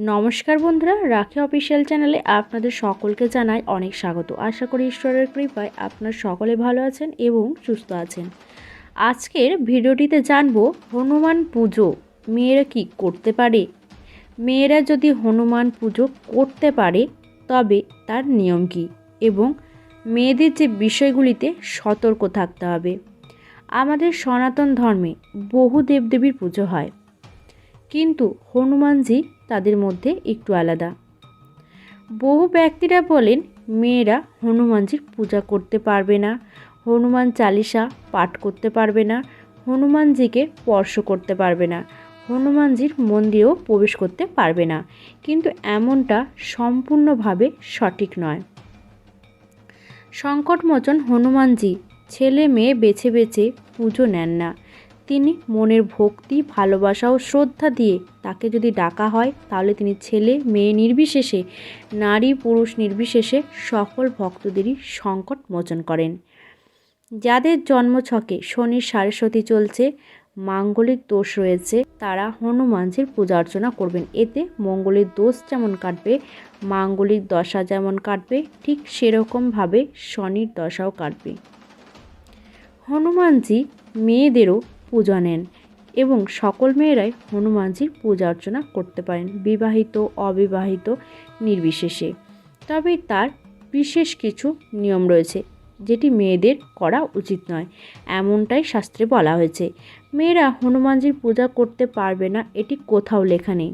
নমস্কার বন্ধুরা, রাখি অফিসিয়াল চ্যানেলে আপনাদের সকলকে জানাই অনেক স্বাগত। আশা করি ঈশ্বরের কৃপায় আপনার সকলে ভালো আছেন এবং সুস্থ আছেন। আজকের ভিডিওটিতে জানব হনুমান পুজো মেয়েরা কি করতে পারে? মেয়েরা যদি হনুমান পুজো করতে পারে, তবে তার নিয়ম কী? এবং মেয়েদের যে বিষয়গুলিতে সতর্ক থাকতে হবে। আমাদের সনাতন ধর্মে বহু দেবদেবীর পুজো হয়। কিন্তু হনুমানজি তাদের মধ্যে একটু আলাদা। বহু ব্যক্তিরা বলেন, মেয়েরা হনুমানজির পূজা করতে পারবে না, হনুমান চালিসা পাঠ করতে পারবে না, হনুমানজিকে স্পর্শ করতে পারবে না, হনুমানজির মন্দিরেও প্রবেশ করতে পারবে না। কিন্তু এমনটা সম্পূর্ণভাবে সঠিক নয়। সংকটমোচন হনুমানজি ছেলে মেয়ে বেছে বেছে পুজো নেন না। তিনি মনের ভক্তি, ভালোবাসা ও শ্রদ্ধা দিয়ে তাকে যদি ডাকা হয়, তাহলে তিনি ছেলে, মেয়ে নির্বিশেষে, নারী পুরুষ নির্বিশেষে সকল ভক্তদেরই সংকট মোচন করেন। যাদের জন্মছকে শনির সারস্বতী চলছে, মাঙ্গলিক দোষ রয়েছে, তারা হনুমানজির পূজা অর্চনা করবেন। এতে মঙ্গলের দোষ যেমন কাটবে, মাঙ্গলিক দশা যেমন কাটবে, ঠিক সেরকমভাবে শনির দশাও কাটবে। হনুমানজি মেয়েদেরও পূজা নেন এবং সকল মেয়েরাই হনুমানজির পূজা অর্চনা করতে পারেন, বিবাহিত, অবিবাহিত, নির্বিশেষে। তবে তার বিশেষ কিছু নিয়ম রয়েছে, যেটি মেয়েদের করা উচিত নয়। এমনটাই শাস্ত্রে বলা হয়েছে। মেয়েরা হনুমানজির পূজা করতে পারবে না, এটি কোথাও লেখা নেই।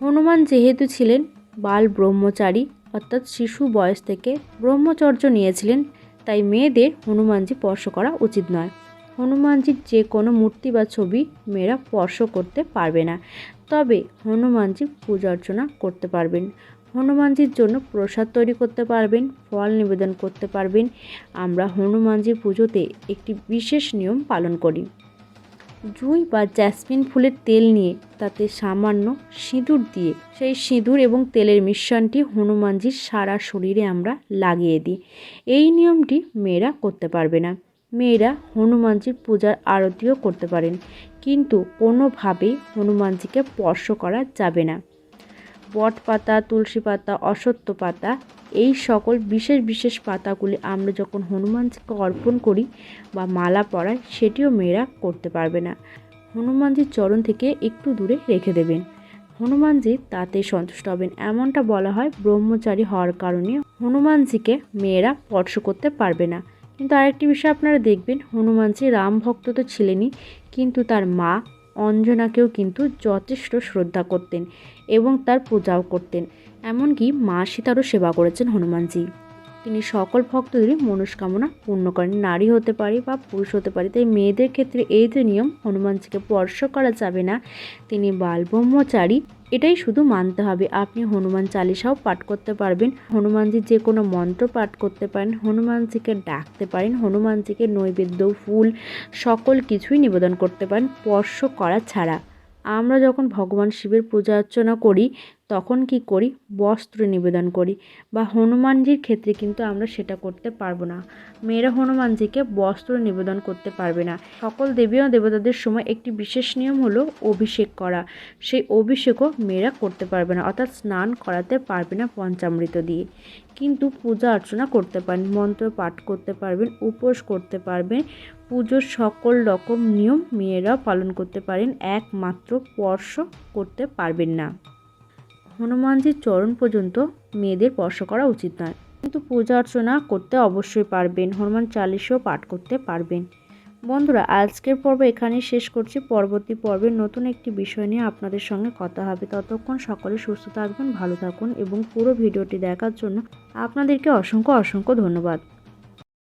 হনুমান যেহেতু ছিলেন বাল ব্রহ্মচারী, অর্থাৎ শিশু বয়স থেকে ব্রহ্মচর্য নিয়েছিলেন, তাই মেয়েদের হনুমানজি স্পর্শ করা উচিত নয়। হনুমানজির যে কোনো মূর্তি বা ছবি মেয়েরা স্পর্শ করতে পারবে না। তবে হনুমানজি পূজা অর্চনা করতে পারবেন। হনুমানজির জন্য প্রসাদ তৈরি করতে পারবেন, ফল নিবেদন করতে পারবেন। আমরা হনুমানজির পুজোতে একটি বিশেষ নিয়ম পালন করি। জুঁই বা জ্যাসমিন ফুলের তেল নিয়ে তাতে সামান্য সিঁদুর দিয়ে, সেই সিঁদুর এবং তেলের মিশ্রণটি হনুমানজির সারা শরীরে আমরা লাগিয়ে দিই। এই নিয়মটি মেয়েরা করতে পারবে না। মেয়েরা হনুমানজির পূজার আরতিও করতে পারেন। কিন্তু কোনোভাবেই হনুমানজিকে স্পর্শ করা যাবে না। বট পাতা তুলসী পাতা অসত্য পাতা, এই সকল বিশেষ বিশেষ পাতাগুলি আমরা যখন হনুমানজিকে অর্পণ করি বা মালা পরাই, সেটিও মেয়েরা করতে পারবে না। হনুমানজির চরণ থেকে একটু দূরে রেখে দেবেন। হনুমানজি তাতে সন্তুষ্ট হবেন। এমনটা বলা হয় ব্রহ্মচারী হওয়ার কারণে হনুমানজিকে মেয়েরা স্পর্শ করতে পারবে না। কিন্তু আরেকটি বিষয় আপনারা দেখবেন, হনুমানজি রাম ভক্ত তো ছিলেনই, কিন্তু তার মা অঞ্জনাকেও কিন্তু যথেষ্ট শ্রদ্ধা করতেন এবং তার পূজাও করতেন। এমনকি মা সীতারও সেবা করেছেন হনুমানজি। তিনি সকল ভক্তদেরই মনস্কামনা পূর্ণ করেন। নারী হতে পারে বা পুরুষ হতে পারে, তাই মেয়েদের ক্ষেত্রে এই যে নিয়ম হনুমানজিকে স্পর্শ করা যাবে না। তিনি বালব্রহ্মচারী, এটাই শুধু মানতে হবে। আপনি হনুমান চালিসাও পাঠ করতে পারবেন। হনুমানজির যে কোনো মন্ত্র পাঠ করতে পারেন। হনুমানজিকে ডাকতে পারেন। হনুমানজিকে নৈবেদ্য, ফুল, সকল কিছুই নিবেদন করতে পারেন। স্পর্শ করা ছাড়া। আমরা যখন ভগবান শিবের পূজা অর্চনা করি তখন কি করি? বস্ত্র নিবেদন করি। বা হনুমানজির ক্ষেত্রে কিন্তু আমরা সেটা করতে পারব না। মেয়েরা হনুমানজিকে বস্ত্র নিবেদন করতে পারবে না। সকল দেবী ও দেবতাদের সময় একটি বিশেষ নিয়ম হলো অভিষেক করা। সেই অভিষেকও মেয়েরা করতে পারবে না, অর্থাৎ স্নান করাতে পারবে না পঞ্চামৃত দিয়ে। কিন্তু পূজা অর্চনা করতে পারেন মন্ত্র পাঠ করতে পারবেন, উপোস করতে পারবেন। পুজোর সকল রকম নিয়ম মেয়েরা পালন করতে পারেন। একমাত্র স্পর্শ করতে পারবেন না। হনুমানজির চরণ পর্যন্ত মেয়েদের স্পর্শ করা উচিত নয়। কিন্তু পূজা অর্চনা করতে অবশ্যই পারবেন, হনুমান চালিশও পাঠ করতে পারবেন। বন্ধুরা, আজকের পর্ব এখানেই শেষ করছি। পরবর্তী পর্বে নতুন একটি বিষয় নিয়ে আপনাদের সঙ্গে কথা হবে। ততক্ষণ সকলে সুস্থ থাকবেন, ভালো থাকুন এবং পুরো ভিডিওটি দেখার জন্য আপনাদেরকে অসংখ্য অসংখ্য ধন্যবাদ।